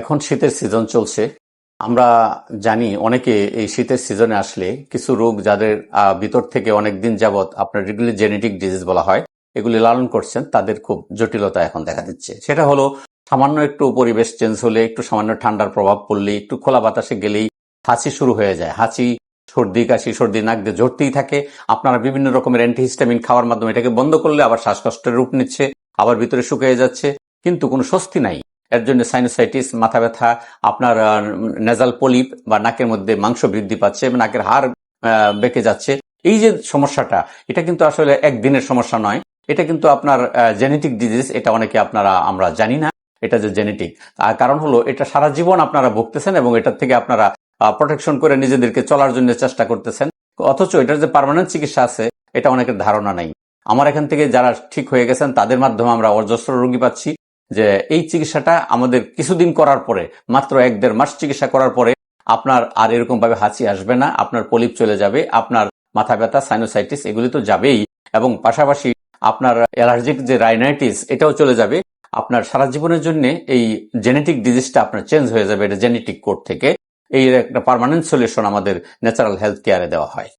এখন শীতের সিজন চলছে। আমরা জানি অনেকে এই শীতের সিজনে আসলে কিছু রোগ যাদের ভিতর থেকে অনেক দিন যাবৎ আপনার যেগুলি জেনেটিক ডিজিজ বলা হয়, এগুলি লালন করছেন, তাদের খুব জটিলতা এখন দেখা দিচ্ছে। সেটা হলো সামান্য একটু পরিবেশ চেঞ্জ হলে, একটু সামান্য ঠান্ডার প্রভাব পড়লে, একটু খোলা বাতাসে গেলেই হাঁচি শুরু হয়ে যায়। হাঁচি, সর্দি, কাশি, সর্দি নাক দিয়ে ঝরতেই থাকে। আপনারা বিভিন্ন রকমের অ্যান্টিহিস্টামিন খাওয়ার মাধ্যমে এটাকে বন্ধ করলে আবার শ্বাসকষ্টের রূপ নিচ্ছে, আবার ভিতরে শুকিয়ে যাচ্ছে। কিন্তু কোনো স্বস্তি নাই। এর জন্য সাইনোসাইটিস মাথা ব্যথা, আপনার নেজাল পলিপ বা নাকের মধ্যে মাংস বৃদ্ধি পাচ্ছে, নাকের হাড় বেঁকে যাচ্ছে। এই যে সমস্যাটা, এটা কিন্তু আসলে একদিনের সমস্যা নয়। এটা কিন্তু আপনার জেনেটিক ডিজিজ এটা অনেকে আপনারা, আমরা জানি না। এটা যে জেনেটিক কারণ হলো, এটা সারা জীবন আপনারা ভুগতেছেন এবং এটার থেকে আপনারা প্রোটেকশন করে নিজেদেরকে চলার জন্য চেষ্টা করতেছেন। অথচ এটার যে পার্মানেন্ট চিকিৎসা আছে, এটা অনেকের ধারণা নাই। আমার এখান থেকে যারা ঠিক হয়ে গেছেন, তাদের মাধ্যমে আমরা অজস্র রোগী পাচ্ছি। যে এই চিকিৎসাটা আমাদের কিছুদিন করার পরে, মাত্র এক দেড় মাস চিকিৎসা করার পরে আপনার আর এরকম ভাবে হাঁচি আসবে না, আপনার পলিপ চলে যাবে, আপনার মাথা ব্যথা সাইনোসাইটিস এগুলি তো যাবেই এবং পাশাপাশি আপনার অ্যালার্জিক যে রাইনাইটিস এটাও চলে যাবে। আপনার সারা জীবনের জন্য এই জেনেটিক ডিজিজটা আপনার চেঞ্জ হয়ে যাবে, এটা জেনেটিক কোড থেকে। এই একটা পার্মানেন্ট সলিউশন আমাদের ন্যাচারাল হেলথ কেয়ারে দেওয়া হয়।